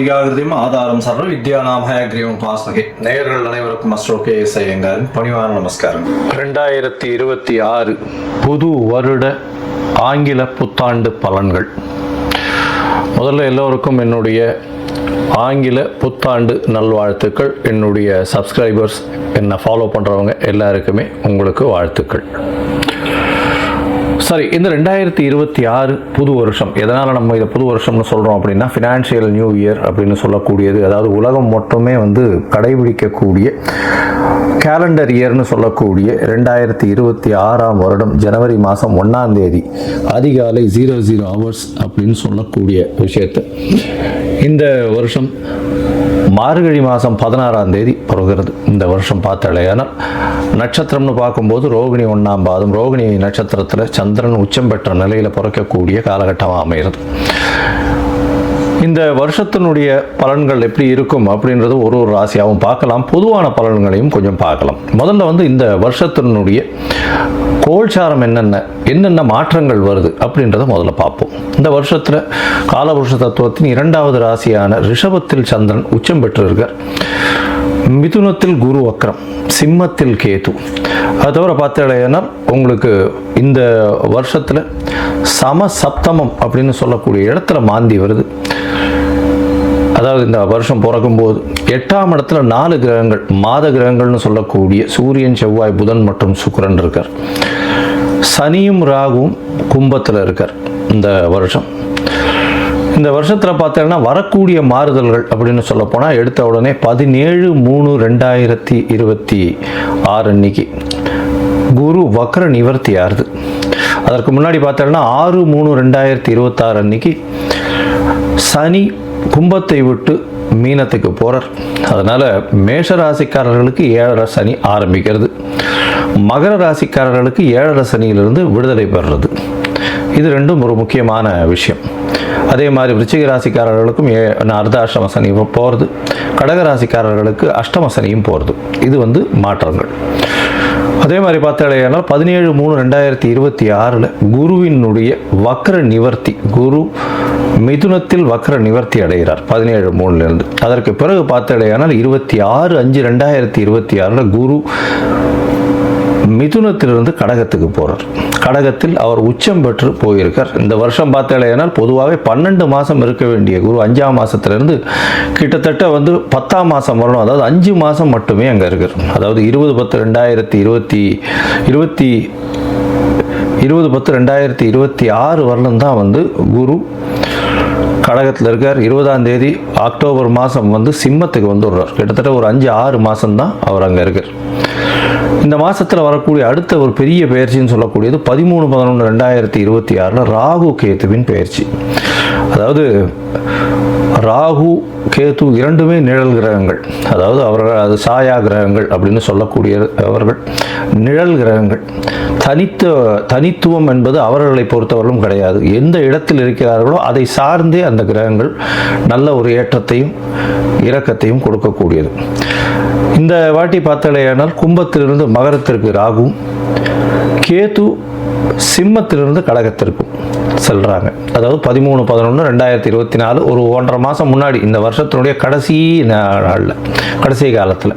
வழியாகிறதையும் ஆதாரம் சர்வ வித்யானாம் கிரீவம் பாஸ்மகே நேயர்கள் அனைவருக்கும் அஸ்ட்ரோ கே எஸ் ஐயங்காரின் பணிவான நமஸ்காரம். ரெண்டாயிரத்தி இருபத்தி ஆறு புது வருட ஆங்கில புத்தாண்டு பலன்கள். முதல்ல எல்லோருக்கும் என்னுடைய ஆங்கில புத்தாண்டு நல்வாழ்த்துக்கள். என்னுடைய சப்ஸ்கிரைபர்ஸ் என்னை ஃபாலோ பண்ணுறவங்க எல்லாருக்குமே உங்களுக்கு வாழ்த்துக்கள். சரி இந்த ரெண்டாயிரத்தி இருபத்தி ஆறு புது வருஷம். எதனால் நம்ம இதை புது வருஷம்னு சொல்கிறோம் அப்படின்னா ஃபினான்ஷியல் நியூ இயர் அப்படின்னு சொல்லக்கூடியது அதாவது உலகம் மட்டுமே வந்து கடைபிடிக்கக்கூடிய கேலண்டர் இயர்னு சொல்லக்கூடிய ரெண்டாயிரத்தி இருபத்தி ஆறாம் வருடம் ஜனவரி மாதம் ஒன்றாம் தேதி அதிகாலை ஜீரோ ஜீரோ ஹவர்ஸ் அப்படின்னு சொல்லக்கூடிய விஷயத்தை. இந்த வருஷம் மார்கழி மாதம் பதினாறாம் தேதி பிறகுறது இந்த வருஷம் பார்த்தாலேயானால் நட்சத்திரம்னு பார்க்கும்போது ரோகிணி ஒன்றாம் பாதம். ரோகிணி நட்சத்திரத்தில் சந்திரன் உச்சம் பெற்ற நிலையில் பிறக்கக்கூடிய காலகட்டமாக அமைகிறது. இந்த வருஷத்தினுடைய பலன்கள் எப்படி இருக்கும் அப்படின்றது ஒரு ஒரு ராசியாகவும் பார்க்கலாம். பொதுவான பலன்களையும் கொஞ்சம் பார்க்கலாம். முதல்ல வந்து இந்த வருஷத்தினுடைய கோல்சாரம் என்னென்ன என்னென்ன மாற்றங்கள் வருது அப்படின்றத முதல்ல பார்ப்போம். இந்த வருஷத்தில் காலபுருஷ தத்துவத்தின் இரண்டாவது ராசியான ரிஷபத்தில் சந்திரன் உச்சம் பெற்றிருக்கார். மிதுனத்தில் குரு வக்ரம் சிம்மத்தில் கேது. அது தவிர பார்த்தீங்கன்னா உங்களுக்கு இந்த வருஷத்தில் சம சப்தமம் அப்படின்னு சொல்லக்கூடிய இடத்துல மாந்தி வருது. அதாவது இந்த வருஷம் பிறக்கும்போது எட்டாம் இடத்துல நாலு கிரகங்கள் மாத கிரகங்கள்னு சொல்லக்கூடிய சூரியன் செவ்வாய் புதன் மற்றும் சுக்கிரன் இருக்கார். சனியும் ராகுவும் கும்பத்தில் இருக்கார் இந்த வருஷம். இந்த வருஷத்தில் பார்த்தீங்கன்னா வரக்கூடிய மாறுதல்கள் அப்படின்னு சொல்ல போனால் எடுத்த உடனே பதினேழு மூணு ரெண்டாயிரத்தி இருபத்தி ஆறு அன்னைக்கு குரு வக்ர நிவர்த்தி ஆறுது. அதற்கு முன்னாடி பார்த்தோம்னா ஆறு மூணு ரெண்டாயிரத்தி இருபத்தாறு அன்னைக்கு சனி கும்பத்தை விட்டு மீனத்துக்கு போகிறார் அதனால் மேஷ ராசிக்காரர்களுக்கு ஏழரை சனி ஆரம்பிக்கிறது. மகர ராசிக்காரர்களுக்கு ஏழரை சனியிலிருந்து விடுதலை பெறுறது. இது ரெண்டும் ஒரு முக்கியமான விஷயம். அதே மாதிரி விருச்சிக ராசிக்காரர்களுக்கும் ஏ அர்த்தாஷ்டம சனி போகிறது கடக ராசிக்காரர்களுக்கு அஷ்டம சனியும் போகிறது இது வந்து மாற்றங்கள். அதே மாதிரி பார்த்தாலேயானால் பதினேழு மூணு ரெண்டாயிரத்தி இருபத்தி ஆறில் குருவினுடைய வக்ர நிவர்த்தி குரு மிதுனத்தில் வக்ர நிவர்த்தி அடைகிறார் பதினேழு மூணுலேருந்து அதற்கு பிறகு பார்த்தடையானால் இருபத்தி ஆறு அஞ்சு ரெண்டாயிரத்தி இருபத்தி ஆறில் குரு மிதுனத்திலிருந்து கடகத்துக்கு போகிறார் கடகத்தில் அவர் உச்சம் பெற்று போயிருக்கார். இந்த வருஷம் பார்த்தாலேனால் பொதுவாகவே பன்னெண்டு மாதம் இருக்க வேண்டிய குரு அஞ்சாம் மாதத்துலேருந்து கிட்டத்தட்ட வந்து பத்தாம் மாதம் வரணும். அதாவது அஞ்சு மாதம் மட்டுமே அங்கே இருக்கார். அதாவது இருபது பத்து ரெண்டாயிரத்தி இருபத்தி இருபத்தி இருபது பத்து ரெண்டாயிரத்தி இருபத்தி ஆறு வரலும் தான் வந்து குரு கடகத்தில் இருக்கார். இருபதாம் தேதி அக்டோபர் மாதம் வந்து சிம்மத்துக்கு வந்துடுறார். கிட்டத்தட்ட ஒரு அஞ்சு ஆறு மாதம்தான் அவர் அங்கே இருக்கார். இந்த மாதத்தில் வரக்கூடிய அடுத்த ஒரு பெரிய பயிற்சின்னு சொல்லக்கூடியது பதிமூணு பதினொன்று ரெண்டாயிரத்தி இருபத்தி ஆறில் ராகு கேத்துவின் பயிற்சி. அதாவது ராகு கேது இரண்டுமே நிழல் கிரகங்கள். அதாவது அவர்கள் அது சாயா கிரகங்கள் அப்படின்னு சொல்லக்கூடிய அவர்கள் நிழல் கிரகங்கள். தனித்த தனித்துவம் என்பது அவர்களை பொறுத்தவரையும் கிடையாது. எந்த இடத்தில் இருக்கிறார்களோ அதை சார்ந்தே அந்த கிரகங்கள் நல்ல ஒரு ஏற்றத்தையும் இரக்கத்தையும் கொடுக்கக்கூடியது. இந்த வாட்டி பார்த்தாலேயானால் கும்பத்திலிருந்து மகரத்திற்கு ராகும் கேது சிம்மத்திலிருந்து கடகத்திற்கும் செல்கிறாங்க அதாவது பதிமூணு பதினொன்று ரெண்டாயிரத்தி இருபத்தி நாலு ஒரு ஒன்றரை மாதம் முன்னாடி இந்த வருஷத்தினுடைய கடைசி நாளில் கடைசி காலத்தில்.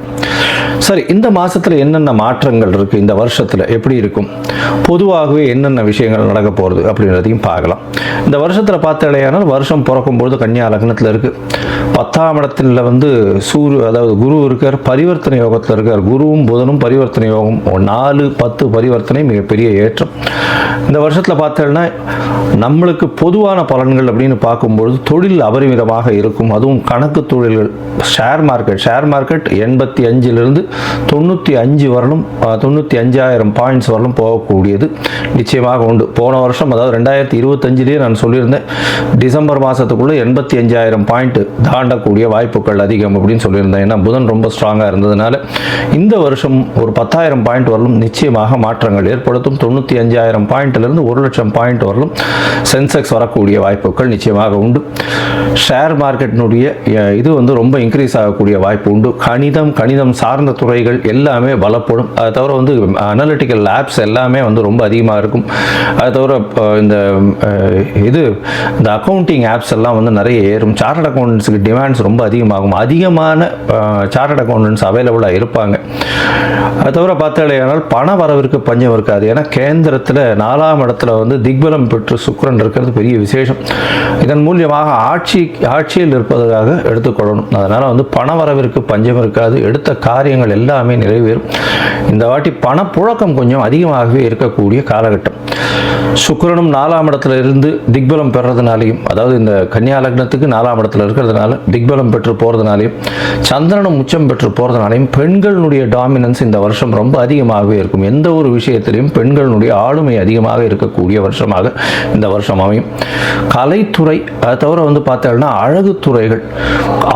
சரி இந்த மாதத்தில் என்னென்ன மாற்றங்கள் இருக்குது இந்த வருஷத்தில் எப்படி இருக்கும்? பொதுவாகவே என்னென்ன விஷயங்கள் நடக்க போகிறது அப்படின்றதையும் பார்க்கலாம். இந்த வருஷத்தில் பார்த்தாலேயானால் வருஷம் பிறக்கும்பொழுது கன்னியா லக்னத்தில் இருக்குது பத்தாம் இடத்துல வந்து சூரிய அதாவது குரு இருக்கார் பரிவர்த்தனை யோகத்தில் இருக்கார். குருவும் புதனும் பரிவர்த்தனை யோகம். நாலு பத்து பரிவர்த்தனை மிகப்பெரிய ஏற்றம். இந்த வருஷத்தில் பார்த்தோம்னா நம்மளுக்கு பொதுவான பலன்கள் அப்படின்னு பார்க்கும்பொழுது தொழில் அபரிமிதமாக இருக்கும். அதுவும் கணக்கு தொழில்கள் ஷேர் மார்க்கெட். ஷேர் மார்க்கெட் எண்பத்தி அஞ்சிலிருந்து தொண்ணூற்றி அஞ்சு வரலும் தொண்ணூற்றி அஞ்சாயிரம் பாயிண்ட்ஸ் வரலும் போகக்கூடியது நிச்சயமாக உண்டு. போன வருஷம் அதாவது ரெண்டாயிரத்தி இருபத்தஞ்சிலேயே நான் சொல்லியிருந்தேன் டிசம்பர் மாதத்துக்குள்ளே எண்பத்தி அஞ்சாயிரம் பாயிண்ட் தாண்டக்கூடிய வாய்ப்புகள் அதிகம் அப்படின்னு சொல்லியிருந்தேன். ஏன்னா புதன் ரொம்ப ஸ்ட்ராங்காக இருந்ததுனால இந்த வருஷம் ஒரு பத்தாயிரம் பாயிண்ட் வரலும் நிச்சயமாக மாற்றங்கள் ஏற்படுத்தும். தொண்ணூற்றி அஞ்சாயிரம் பாயிண்ட்லேருந்து ஒரு லட்சம் பாயிண்ட் வரலும் சென்செக்ஸ் வரக்கூடிய வாய்ப்புகள் நிச்சயமாக உண்டு. ஷேர் மார்க்கெட்டினுடைய இது வந்து ரொம்ப இன்க்ரீஸ் ஆகக்கூடிய வாய்ப்பு உண்டு. கணிதம் கணிதம் சார்ந்த துறைகள் எல்லாமே பலப்படும். அதை தவிர வந்து அனலிட்டிக்கல் லேப்ஸ் எல்லாமே வந்து ரொம்ப அதிகமாக இருக்கும். அதை தவிர இந்த இது இந்த அக்கௌண்டிங் ஆப்ஸ் எல்லாம் வந்து நிறைய ஏறும். சார்ட் அக்கௌண்டன்ஸுக்கு டிமாண்ட்ஸ் ரொம்ப அதிகமாகும். அதிகமான சார்ட் அக்கௌண்டன்ஸ் அவைலபிளாக இருப்பாங்க. அது தவிர பார்த்தாலேயானால் பண வரவிற்கு பஞ்சம் இருக்காது. ஏன்னா கேந்திரத்தில் நாலாம் இடத்துல வந்து திக்பலம் பெற்று சுக்கரன் இருக்கிறது பெரிய விசேஷம். இதன் மூலியமாக ஆட்சி ஆட்சியில் இருப்பதற்காக எடுத்துக்கொள்ளணும். அதனால் வந்து பண வரவிற்கு பஞ்சம் இருக்காது. எடுத்த காரியங்கள் எல்லாமே நிறைவேறும். இந்த வாட்டி பணப்புழக்கம் கொஞ்சம் அதிகமாகவே இருக்கக்கூடிய காலகட்டம். சுக்கரனும் நாலாம் இடத்துல இருந்து திக்பலம் பெறதுனாலையும் அதாவது இந்த கன்னியா லக்னத்துக்கு நாலாம் இடத்துல இருக்கிறதுனால திக்பலம் பெற்று போகிறதுனாலையும் சந்திரனும் உச்சம் பெற்று போகிறதுனாலையும் பெண்களுடைய டாமினன்ஸ் இந்த வருஷம் ரொம்ப அதிகமாகவே இருக்கும். எந்த ஒரு விஷயத்திலையும் பெண்களுடைய ஆளுமை அதிகமாக இருக்கக்கூடிய வருஷமாக இந்த வருஷம் அமையும். கலைத்துறை அதை தவிர வந்து பார்த்தோம்னா அழகு துறைகள்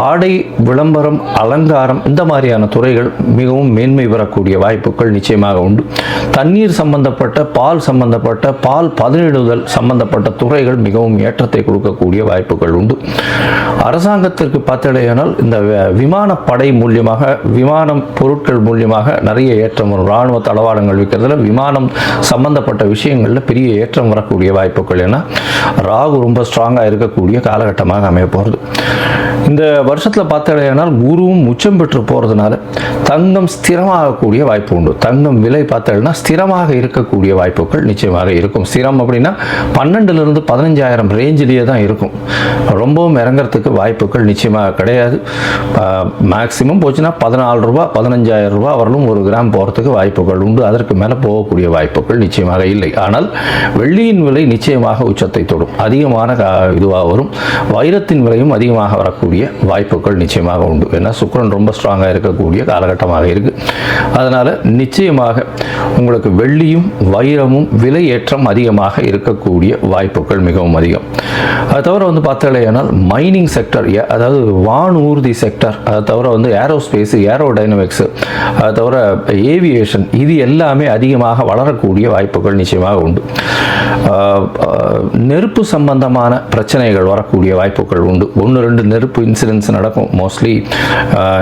ஆடை விளம்பரம் அலங்காரம் இந்த மாதிரியான துறைகள் மிகவும் மேன்மை பெறக்கூடிய வாய்ப்புகள் நிச்சயமாக உண்டு. தண்ணீர் சம்பந்தப்பட்ட பால் சம்பந்தப்பட்ட பால் பதனிடுதல் சம்பந்தப்பட்ட துறைகள் மிகவும் ஏற்றத்தை கொடுக்கக்கூடிய வாய்ப்புகள் உண்டு. அரசாங்கத்திற்கு பார்த்தடையானால் இந்த விமானப்படை மூலியமாக விமானம் பொருட்கள் மூலியமாக நிறைய ஏற்றம் வரும். இராணுவ தளவாடங்கள் விற்கிறதுல விமானம் சம்பந்தப்பட்ட விஷயங்களில் பெரிய ஏற்றம் வரக்கூடிய வாய்ப்புகள். ஏன்னா ராகு ரொம்ப ஸ்ட்ராங்காக இருக்கக்கூடிய காலகட்டமாக அமைய போகிறது இந்த வருஷத்தில் பார்த்தடையானால் குருவும் உச்சம் பெற்று போகிறதுனால தங்கம் ஸ்திரமாகக்கூடிய வாய்ப்பு உண்டு. தங்கம் விலை பார்த்தோம்னா ஸ்திரமாக இருக்கக்கூடிய வாய்ப்புகள் நிச்சயமாக இருக்கும். ஸ்திரம் அப்படின்னா பன்னெண்டுலேருந்து பதினஞ்சாயிரம் ரேஞ்சிலேயே தான் இருக்கும். ரொம்பவும் இறங்குறதுக்கு வாய்ப்புகள் நிச்சயமாக கிடையாது. மேக்ஸிமம் போச்சுன்னா பதினாலு ரூபா பதினஞ்சாயிரம் ரூபா வரலும் ஒரு கிராம் போகிறதுக்கு வாய்ப்புகள் உண்டு. அதற்கு மேலே போகக்கூடிய வாய்ப்புகள் நிச்சயமாக இல்லை. ஆனால் வெள்ளியின் விலை நிச்சயமாக உச்சத்தை தொடும். அதிகமான இதுவாக வரும். வைரத்தின் விலையும் அதிகமாக வரக்கூடிய வாய்ப்புகள் நிச்சயமாக உண்டு. ஏன்னா சுக்கிரன் ரொம்ப ஸ்ட்ராங்காக இருக்கக்கூடிய காலகட்டமாக இருக்கு. அதனால நிச்சயமாக உங்களுக்கு வெள்ளியும் வைரமும் விலை ஏற்றம் அதிகமாக இருக்கக்கூடிய வாய்ப்புகள் மிகவும் அதிகம். அது தவிர வந்து பார்த்தாலேயானால் மைனிங் செக்டர் அதாவது வானூர்தி செக்டர் அதை தவிர வந்து ஏரோஸ்பேஸ் ஏரோடைனமிக்ஸ் அது தவிர ஏவியேஷன் இது எல்லாமே அதிகமாக வளரக்கூடிய வாய்ப்புகள் நிச்சயமாக உண்டு. நெருப்பு சம்பந்தமான பிரச்சனைகள் வரக்கூடிய வாய்ப்புகள் உண்டு. ஒன்று ரெண்டு நெருப்பு இன்சிடென்ட்ஸ் நடக்கும். மோஸ்ட்லி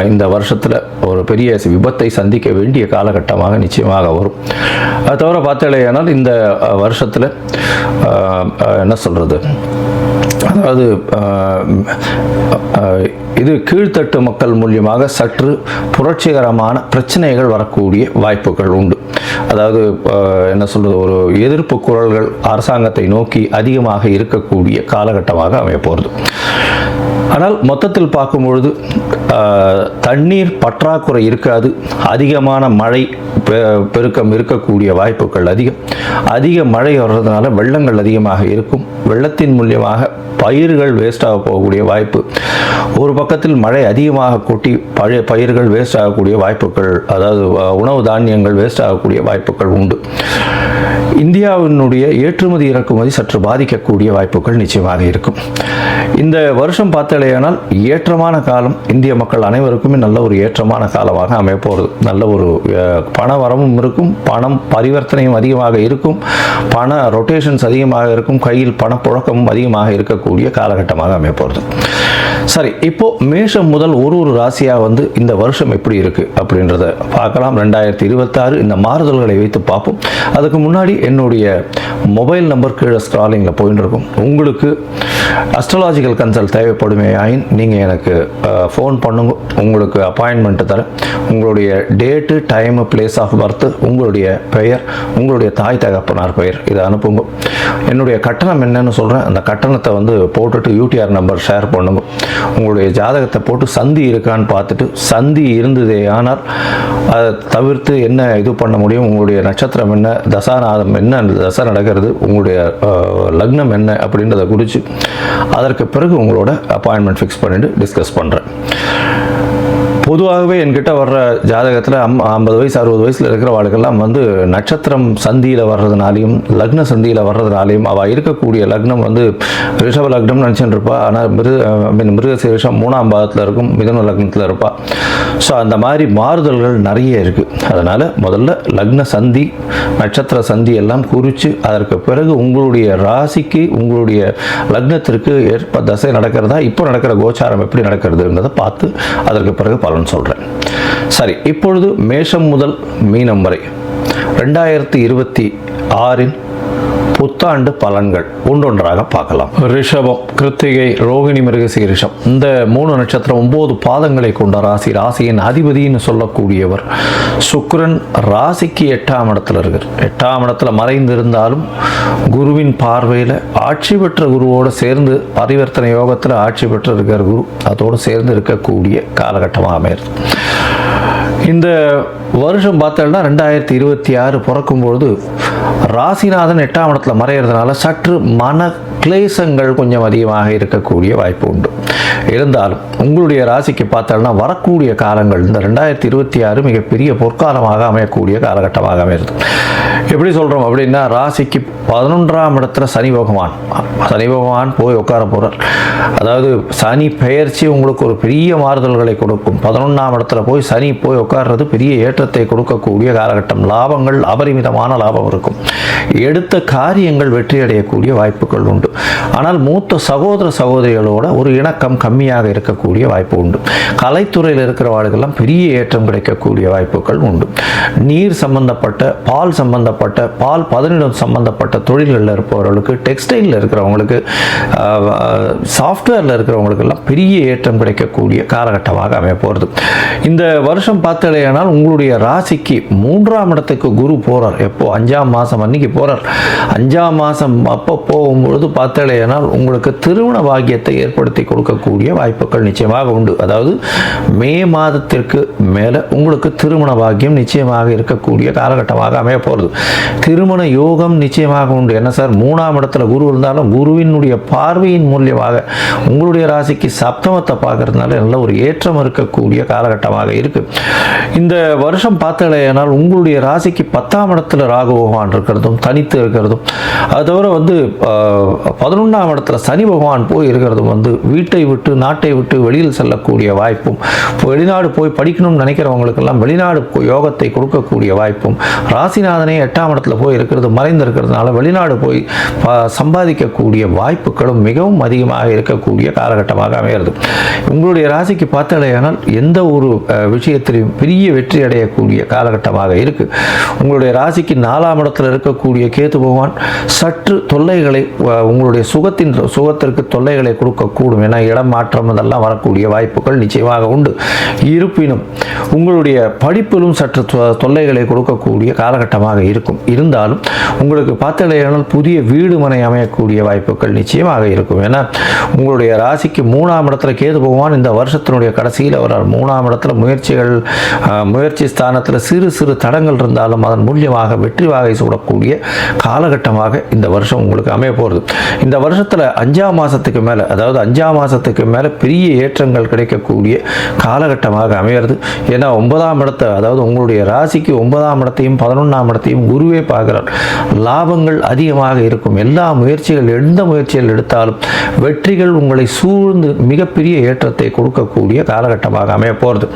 இந்த வருஷத்தில் ஒரு பெரிய விபத்தை சந்திக்க வேண்டிய காலகட்டமாக நிச்சயமாக வரும். அது தவிர பார்த்தாலேயானால் இந்த வருஷத்தில் என்ன சொல்கிறது அதாவது இது கீழ்த்தட்டு மக்கள் மூலியமாக சற்று புரட்சிகரமான பிரச்சனைகள் வரக்கூடிய வாய்ப்புகள் உண்டு. அதாவது என்ன சொல்றது ஒரு எதிர்ப்பு குரல்கள் அரசாங்கத்தை நோக்கி அதிகமாக இருக்கக்கூடிய காலகட்டமாக அமையப்போகிறது ஆனால் மொத்தத்தில் பார்க்கும் பொழுது ஆஹ், தண்ணீர் பற்றாக்குறை இருக்காது. அதிகமான மழை பெ- பெருக்கம் இருக்கக்கூடிய வாய்ப்புகள் அதிகம். அதிக மழை வர்றதுனால வெள்ளங்கள் அதிகமாக இருக்கும். வெள்ளத்தின் மூலியமாக பயிர்கள் வேஸ்டாக போகக்கூடிய வாய்ப்பு. ஒரு பக்கத்தில் மழை அதிகமாக கொட்டி பழைய பயிர்கள் வேஸ்ட் ஆகக்கூடிய வாய்ப்புகள் அதாவது உணவு தானியங்கள் வேஸ்ட் ஆகக்கூடிய வாய்ப்புகள் உண்டு. இந்தியாவினுடைய ஏற்றுமதி இறக்குமதி சற்று பாதிக்கக்கூடிய வாய்ப்புகள் நிச்சயமாக இருக்கும். இந்த வருஷம் பார்த்தாலேயானால் ஏற்றமான காலம் இந்திய மக்கள் அனைவருக்குமே நல்ல ஒரு ஏற்றமான காலமாக அமையப்போகிறது நல்ல ஒரு பண வரவும் இருக்கும் பணம் பரிவர்த்தனையும் அதிகமாக இருக்கும் பண ரொட்டேஷன்ஸ் அதிகமாக இருக்கும் கையில் பணப்புழக்கமும் அதிகமாக இருக்கக்கூடிய காலகட்டமாக அமையப்போகிறது சரி இப்போ மேஷம் முதல் ஒரு ஒரு ராசியாக வந்து இந்த வருஷம் எப்படி இருக்கு அப்படின்றத பார்க்கலாம். ரெண்டாயிரத்தி இருபத்தாறு இந்த மாறுதல் தகவல்களை வைத்து பார்ப்போம். அதுக்கு முன்னாடி என்னுடைய மொபைல் நம்பர் கீழே ஸ்க்ராலிங்கில் போயின்னு இருக்கும் உங்களுக்கு அஸ்ட்ராலாஜிக்கல் கன்சல்ட் தேவைப்படுமே ஆயின் நீங்கள் எனக்கு ஃபோன் பண்ணுங்க. உங்களுக்கு அப்பாயின்மெண்ட்டு தரேன். உங்களுடைய date time place of birth உங்களுடைய பெயர் உங்களுடைய தாய் தகப்பனார் பெயர் இதை அனுப்புங்க. என்னுடைய கட்டணம் என்னன்னு சொல்கிறேன் அந்த கட்டணத்தை வந்து போட்டுட்டு யூடிஆர் நம்பர் ஷேர் பண்ணுங்க. உங்களுடைய ஜாதகத்தை போட்டு சந்தி இருக்கான்னு பார்த்துட்டு சந்தி இருந்ததே ஆனால் அதை தவிர்த்து என்ன இது பண்ண முடியும்? உங்களுடைய நட்சத்திரம் என்ன தசாநாதம் என்ன அந்த தசை நடக்கிறது உங்களுடைய லக்னம் என்ன அப்படின்றத குறித்து அதற்கு பிறகு உங்களோட அப்பாயின்மெண்ட் ஃபிக்ஸ் பண்ணிட்டு டிஸ்கஸ் பண்ணுறேன் பொதுவாகவே என்கிட்ட வர்ற ஜாதகத்தில் அம் ஐம்பது வயசு அறுபது வயசில் இருக்கிற வாழ்க்கெல்லாம் வந்து நட்சத்திரம் சந்தியில் வர்றதுனாலையும் லக்ன சந்தியில் வர்றதுனாலையும் அவள் இருக்கக்கூடிய லக்னம் வந்து ரிஷப லக்னம்னு நினச்சிட்டு இருப்பாள் ஆனால் மிரு ஐ மீன் மிருகசீரிஷம் மூணாம் பாதத்தில் இருக்கும் மிதன லக்னத்தில் இருப்பாள் ஸோ அந்த மாதிரி மாறுதல்கள் நிறைய இருக்குது அதனால் முதல்ல லக்ன சந்தி நட்சத்திர சந்தி எல்லாம் குறித்து அதற்கு பிறகு உங்களுடைய ராசிக்கு உங்களுடைய லக்னத்திற்கு ஏற்ப தசை நடக்கிறதா இப்போ நடக்கிற கோச்சாரம் எப்படி நடக்கிறதுன்றதை பார்த்து அதற்கு பிறகு பலன் நான் சொல்கிறேன் சரி இப்பொழுது மேஷம் முதல் மீனம் வரை. ரெண்டாயிரத்தி இருபத்தி ஆறின் புத்தாண்டு பலன்கள் ஒன்றொன்றாக பார்க்கலாம். ரிஷபம் கிருத்திகை ரோகிணி மிருகசீரிஷம் இந்த மூணு நட்சத்திரம் ஒன்பது பாதங்களை கொண்ட ராசி ராசியின் அதிபதின்னு சொல்லக்கூடியவர் சுக்கரன் ராசிக்கு எட்டாம் இடத்துல இருக்கார். எட்டாம் இடத்துல மறைந்திருந்தாலும் குருவின் பார்வையில் ஆட்சி பெற்ற குருவோடு சேர்ந்து பரிவர்த்தனை யோகத்தில் ஆட்சி பெற்று இருக்கிற குரு. அதோடு சேர்ந்து இருக்கக்கூடிய காலகட்டமாக அமையிறது இந்த வருஷம் பார்த்தோம்னா ரெண்டாயிரத்தி இருபத்தி ஆறு பிறக்கும்பொழுது ராசிநாதன் எட்டாம் இடத்துல மறையிறதுனால சற்று மன கிளேசங்கள் கொஞ்சம் அதிகமாக இருக்கக்கூடிய வாய்ப்பு உண்டு. இருந்தாலும் உங்களுடைய ராசிக்கு பார்த்தோம்னா வரக்கூடிய காலங்கள் இந்த ரெண்டாயிரத்தி இருபத்தி ஆறு மிகப்பெரிய பொற்காலமாக அமையக்கூடிய காலகட்டமாக அமையிறது எப்படி சொல்கிறோம் அப்படின்னா ராசிக்கு பதினொன்றாம் இடத்துல சனி பகவான். சனி பகவான் போய் உட்கார போகிறார் அதாவது சனி பெயர்ச்சி உங்களுக்கு ஒரு பெரிய மாறுதல்களை கொடுக்கும். பதினொன்றாம் இடத்துல போய் சனி போய் உட்கார்றது பெரிய ஏற்றத்தை கொடுக்கக்கூடிய காலகட்டம். லாபங்கள் அபரிமிதமான லாபம் இருக்கும். எடுத்த காரியங்கள் வெற்றி அடையக்கூடிய வாய்ப்புகள் உண்டு. ஆனால் மூத்த சகோதர சகோதரிகளோட ஒரு இணக்கம் கம்மியாக இருக்கக்கூடிய வாய்ப்பு உண்டு. கலைத்துறையில் இருக்கிறவர்களுக்கெல்லாம் பெரிய ஏற்றம் கிடைக்கக்கூடிய வாய்ப்புகள் உண்டு. நீர் சம்பந்தப்பட்ட பால் சம்பந்தப்பட்ட பால் பதனிடம் சம்பந்தப்பட்ட தொழில்களில் இருப்பவர்களுக்கு டெக்ஸ்டைலில் இருக்கிறவங்களுக்கு சாஃப்ட்வேரில் இருக்கிறவங்களுக்கெல்லாம் பெரிய ஏற்றம் கிடைக்கக்கூடிய காலகட்டமாக அமைய போகிறது இந்த வருஷம் பார்த்தலையானால் உங்களுடைய ராசிக்கு மூன்றாம் இடத்துக்கு குரு போகிறார் எப்போ? அஞ்சாம் மாதம் அன்னைக்கு போகிறார் அஞ்சாம் மாதம் அப்போ போகும்பொழுது பார்த்தலையானால் உங்களுக்கு திருமண பாக்கியத்தை ஏற்படுத்தி கொடுக்கக்கூடிய வாய்ப்புகள் நிச்சயமாக உண்டு. அதாவது மே மாதத்திற்கு மேலே உங்களுக்கு திருமண பாக்கியம் நிச்சயமாக இருக்கக்கூடிய காலகட்டமாக அமைய போகிறது திருமண யோகம் நிச்சயமாக உண்டு. என்ன சார்? மூணாம் இடத்துல குரு இருந்தாலும் குருவினுடைய பார்வையின் மூலியமாக உங்களுடைய ராசிக்கு சப்தமத்தை பார்க்கறதுனால நல்ல ஒரு ஏற்றம் இருக்கக்கூடிய காலகட்டமாக இருக்கு. இந்த வருஷம் பார்த்தலையானால் உங்களுடைய ராசிக்கு பத்தாம் இடத்துல ராகு பகவான் இருக்கிறதும் தனித்து இருக்கிறதும் அது தவிர வந்து பதினொன்றாம் இடத்துல சனி பகவான் போய் இருக்கிறதும் வந்து வீட்டை விட்டு நாட்டை விட்டு வெளியில் செல்லக்கூடிய வாய்ப்பும் வெளிநாடு போய் படிக்கணும்னு நினைக்கிறவங்களுக்கெல்லாம் வெளிநாடு யோகத்தை கொடுக்கக்கூடிய வாய்ப்பும் ராசிநாதனே எட்டாம் இடத்துல போய் இருக்கிறது மறைந்திருக்கிறதுனால வெளிநாடு போய் சம்பாதிக்கக்கூடிய வாய்ப்புகளும் மிகவும் அதிகமாக இருக்கக்கூடிய காலகட்டமாக அமைகிறது. உங்களுடைய ராசிக்கு பார்த்தாலேயானால் எந்த ஒரு விஷயத்திலையும் பெரிய வெற்றி அடையக்கூடிய காலகட்டமாக இருக்கு. உங்களுடைய ராசிக்கு நாலாம் இடத்தில் இருக்கக்கூடிய கேத்து பகவான் சற்று தொல்லைகளை உங்களுடைய சுகத்தின் சுகத்திற்கு தொல்லைகளை கொடுக்கக்கூடும் என இடம் மாற்றம் இதெல்லாம் வரக்கூடிய வாய்ப்புகள் நிச்சயமாக உண்டு. இருப்பினும் உங்களுடைய படிப்பிலும் சற்று தொ- தொல்லைகளை கொடுக்கக்கூடிய காலகட்டமாக இருக்கும். இருந்தாலும் உங்களுக்கு பார்த்தலையானால் புதிய வீடு மனை அமையக்கூடிய வாய்ப்புகள் நிச்சயமாக இருக்கும். ஏன்னா உங்களுடைய ராசிக்கு மூணாம் இடத்துல கேது பகவான் இந்த வருஷத்தினுடைய கடைசியில் வரார் மூணாம் இடத்துல முயற்சிகள் முயற்சி ஸ்தானத்தில் சிறு சிறு தடங்கள் இருந்தாலும் அதன் மூலியமாக வெற்றி வாகை சூடக்கூடிய காலகட்டமாக இந்த வருஷம் உங்களுக்கு அமைய போகிறது இந்த வருஷத்தில் அஞ்சாம் மாதத்துக்கு மேலே அதாவது அஞ்சாம் மாதத்துக்கு மேலே பெரிய ஏற்றங்கள் கிடைக்கக்கூடிய காலகட்டமாக அமையிறது. ஏன்னா ஒன்பதாம் இடத்தை அதாவது உங்களுடைய ராசிக்கு ஒன்பதாம் இடத்தையும் பதினொன்றாம் இடத்தையும் குருவே பார்க்குறார். லாபங்கள் அதிகமாக இருக்கும். எல்லா முயற்சிகள் எந்த முயற்சிகள் எடுத்தாலும் வெற்றிகள் உங்களை சூழ்ந்து மிகப்பெரிய ஏற்றத்தை கொடுக்கக்கூடிய காலகட்டமாக அமைய போகிறது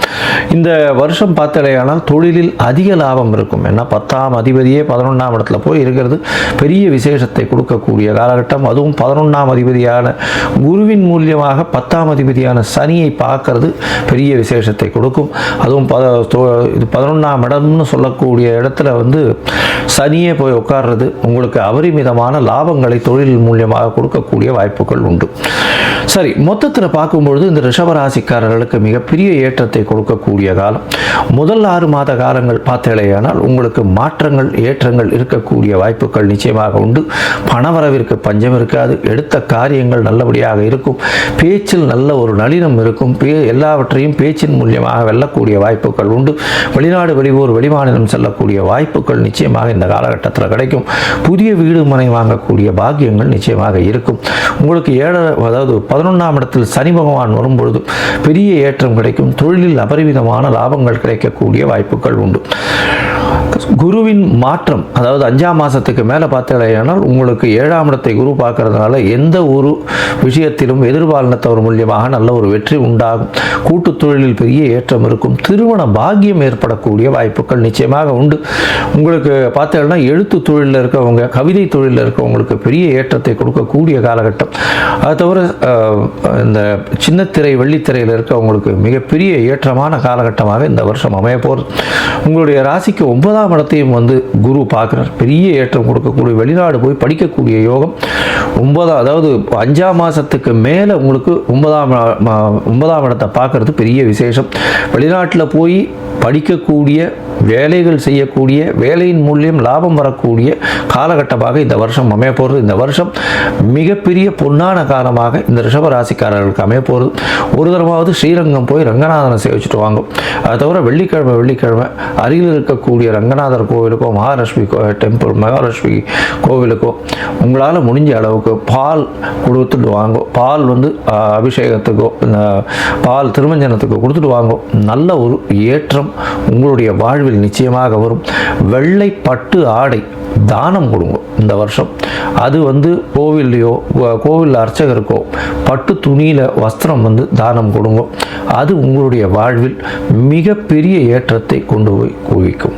இந்த வருஷம் பார்த்தலையானால் தொழிலில் அதிக லாபம் இருக்கும். ஏன்னா பத்தாம் அதிபதியே பதினொன்றாம் இடத்துல போய் இருக்கிறது. பெரிய விசேஷத்தை கொடுக்கக்கூடிய காலகட்டம். அதுவும் பதினொன்றாம் அதிபதியான குருவின் மூலியமாக பத்தாம் அதிபதியான சனியை பார்க்கறது பெரிய விசேஷத்தை கொடுக்கும். அதுவும் பத இது பதினொன்றாம் இடம்னு சொல்லக்கூடிய இடத்துல வந்து சனியே போய் உட்கார்றது உங்களுக்கு உங்களுக்கு அபரிமிதமான லாபங்களை தொழில் மூலியமாக கொடுக்கக்கூடிய வாய்ப்புகள் உண்டு. சரி மொத்தத்தில் பார்க்கும்பொழுது இந்த ரிஷபராசிக்காரர்களுக்கு மிகப்பெரிய ஏற்றத்தை கொடுக்கக்கூடிய காலம். முதல் ஆறு மாத காலங்கள் பார்த்தேலையானால் உங்களுக்கு மாற்றங்கள் ஏற்றங்கள் இருக்கக்கூடிய வாய்ப்புகள் நிச்சயமாக உண்டு. பணவரவிற்கு பஞ்சம் இருக்காது. எடுத்த காரியங்கள் நல்லபடியாக இருக்கும். பேச்சில் நல்ல ஒரு நளினம் இருக்கும். பே எல்லாவற்றையும் பேச்சின் மூலியமாக வெல்லக்கூடிய வாய்ப்புகள் உண்டு. வெளிநாடு வெளியூர் வெளிமாநிலம் செல்லக்கூடிய வாய்ப்புகள் நிச்சயமாக இந்த காலகட்டத்தில் கிடைக்கும். புதிய வீடு மனை வாங்கக்கூடிய பாக்கியங்கள் நிச்சயமாக இருக்கும். உங்களுக்கு ஏழ அதாவது பதினொன்றாம் இடத்தில் சனி பகவான் வரும்பொழுது பெரிய ஏற்றம் கிடைக்கும். தொழிலில் அபரிவிதமான லாபங்கள் கிடைக்கக்கூடிய வாய்ப்புகள் உண்டு. குருவின் மாற்றம் அதாவது அஞ்சாம் மாதத்துக்கு மேலே பார்த்தீங்கன்னா உங்களுக்கு ஏழாம் இடத்தை குரு பார்க்கறதுனால எந்த ஒரு விஷயத்திலும் எதிர்பாலினத்தவர் மூலியமாக நல்ல ஒரு வெற்றி உண்டாகும். கூட்டு தொழிலில் பெரிய ஏற்றம் இருக்கும். திருமண பாக்கியம் ஏற்படக்கூடிய வாய்ப்புகள் நிச்சயமாக உண்டு. உங்களுக்கு பார்த்தீங்கன்னா எழுத்து தொழிலில் இருக்கவங்க கவிதை தொழிலில் இருக்கிறவங்களுக்கு பெரிய ஏற்றத்தை கொடுக்கக்கூடிய காலகட்டம். அது தவிர இந்த சின்னத்திரை வெள்ளித்திரையில் இருக்கவங்களுக்கு மிகப்பெரிய ஏற்றமான காலகட்டமாக இந்த வருஷம் அமைய போகிறது உங்களுடைய ராசிக்கு ஒன்பதாம் இடத்தையும் வந்து குரு பார்க்குறார். பெரிய ஏற்றம் கொடுக்கக்கூடிய வெளிநாடு போய் படிக்கக்கூடிய யோகம். ஒன்பதாம் அதாவது அஞ்சாம் மாதத்துக்கு மேலே உங்களுக்கு ஒன்பதாம் ஒன்பதாம் இடத்தை பார்க்குறது பெரிய விசேஷம். வெளிநாட்டில் போய் படிக்கக்கூடிய வேலைகள் செய்யக்கூடிய வேலையின் மூலியம் லாபம் வரக்கூடிய காலகட்டமாக இந்த வருஷம் அமைய போகிறது. இந்த வருஷம் மிகப்பெரிய பொன்னான காலமாக இந்த ரிஷப ராசிக்காரர்களுக்கு அமைய போகிறது. ஒரு தடவாவது ஸ்ரீரங்கம் போய் ரங்கநாதனை சேவிச்சுட்டு வாங்க அதை தவிர வெள்ளிக்கிழமை வெள்ளிக்கிழமை அருகில் இருக்கக்கூடிய ரங்கநாதர் கோவிலுக்கோ மகாலட்சுமி கோ டெம்பிள் மகாலட்சுமி கோவிலுக்கோ உங்களால் முடிஞ்ச அளவுக்கு பால் கொடுத்துட்டு வாங்கோ. பால் வந்து அபிஷேகத்துக்கோ இந்த பால் திருமஞ்சனத்துக்கோ கொடுத்துட்டு வாங்கோ. நல்ல ஒரு ஏற்றம் உங்களுடைய வாழ்வில் நிச்சயமாக வரும். வெள்ளை பட்டு ஆடை தானம் கொடுங்க இந்த வருஷம். அது வந்து கோவில்லையோ கோவில் அர்ச்சகருக்கோ பட்டு துணியில் வஸ்திரம் வந்து தானம் கொடுங்க. அது உங்களுடைய வாழ்வில் மிகப்பெரிய ஏற்றத்தை கொண்டு போய் குவிக்கும்.